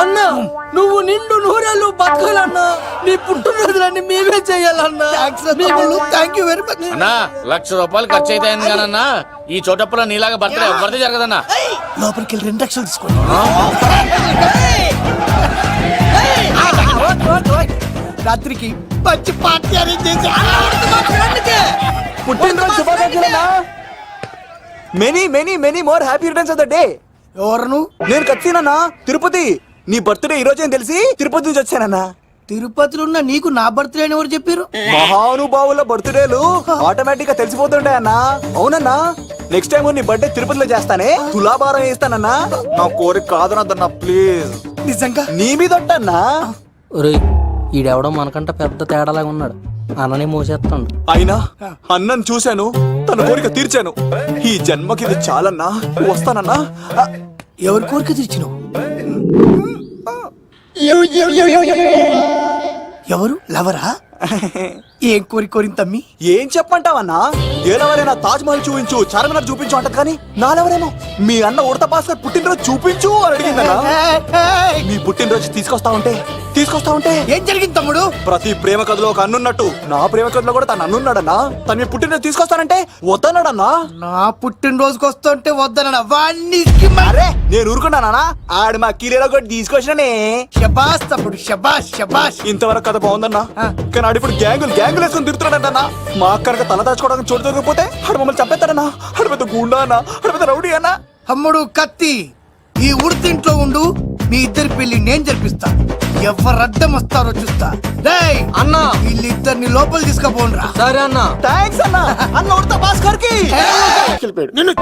అన్నా నువ్వు నిండు నూరేళ్ళు బతకాలన్నా నీ పుట్టినరోజులన్నీ మేమే చేయాలన్నా. థ్యాంక్ యూ వెరీ మచ్ అన్నా లక్ష రూపాయలు ఖర్చు అయితే అయింది కానన్నా ఈ చోటప్పులో నీలాగా బర్త్డే ఎవరిది జరగదన్నా? లోపలికి వెళ్ళి రెండు లక్షలు తీసుకోండి రాత్రికి మంచి పార్టీ అరేంజ్ చేసి పుట్టినరోజు శుభాకాంక్షలన్నా many many many more happy returns of the day ఎవరు నేను కత్తినన్నా తిరుపతి నీ బర్త్డే ఈ రోజే అని తెలిసి? తిరుపతి నుంచి వచ్చానన్నా. తిరుపతిలో ఉన్న నీకు నా బర్త్డే అని ఎవరు చెప్పారు మహానుభావుల బర్త్డేలు ఆటోమేటిక్గా తెలిసిపోతుంటాయి అన్నా. అవునన్నా? నెక్స్ట్ టైం నీ బర్త్డే తిరుపతిలో చేస్తానే తులాభారం వేస్తానన్నా నా కోరిక కాదనద్దన్నా ప్లీజ్ నిజంగా? నీ మీద ఒరేయ్ ఈడెవడో మనకంట పెద్ద తేడాలాగా ఉన్నాడు. అన్నని మోసేస్తాడు అయినా అన్నను చూశాను తన కోరిక తీర్చాను. ఈ జన్మకి ఇది చాలన్నా వస్తానన్నా. ఎవరి కోరిక తీర్చినావు ఎవరు? లవరా? ఏం కోరి కోరింది తమ్మి? ఏం చెప్పంటావన్నా ఏలవరైనా తాజ్ మహల్ చూపించు చార్మినార్ చూపించు అంటది కానీ నాలెవరేమో? మీ అన్న ఉడత భాస్కర్ పుట్టినరోజు చూపించు అని అడిగిందన్నా. మీ పుట్టినరోజు తీసుకొస్తా ఉంటే తీసుకొస్తా ఉంటే. ఏం జరిగింది తమ్ముడు? ప్రతి ప్రేమ కథలో ఒక అన్నున్నట్టు. నా ప్రేమ కథలో కూడా తను అన్నున్నాడన్నా. తను మీ పుట్టినరోజు తీసుకొస్తానంటే వద్దన్నాడన్నా. నా పుట్టినరోజుకి వస్తుంటే వద్దన వాణ్ణి అరే నేను ఊరుకున్నానా ఆడు మా కీలేలో కూడా తీసుకొచ్చిననే. షబాష్ తమ్ముడు షబాష్ షబాష్ ఇంతవరకు కథ బాగుందన్నా. కానీ ఆడు ఇప్పుడు గ్యాంగులు గ్యాంగులు వేసుకుని తిరుగుతున్నాడన్నా మా అక్కడికి తల దాచుకోవడానికి చోటు దొరికిపోతే ఆడు మమ్మల్ని చంపేస్తాడన్నా. ఆడు పెద్ద గుండా అన్నా ఆడు పెద్ద రౌడీ అన్నా. తమ్ముడు కత్తి ఈ ఉడితింట్లో ఉండు మీ ఇద్దరి పెళ్ళి నేను జరిపిస్తా. ఎవరు అడ్డం వస్తారో చూస్తా. రేయ్ అన్నా. వీళ్ళిద్దరిని లోపల తీసుకుపోండ్రా. సరే అన్నా. థ్యాంక్స్ అన్నా. అన్న ఉడత భాస్కర్కి నిన్ను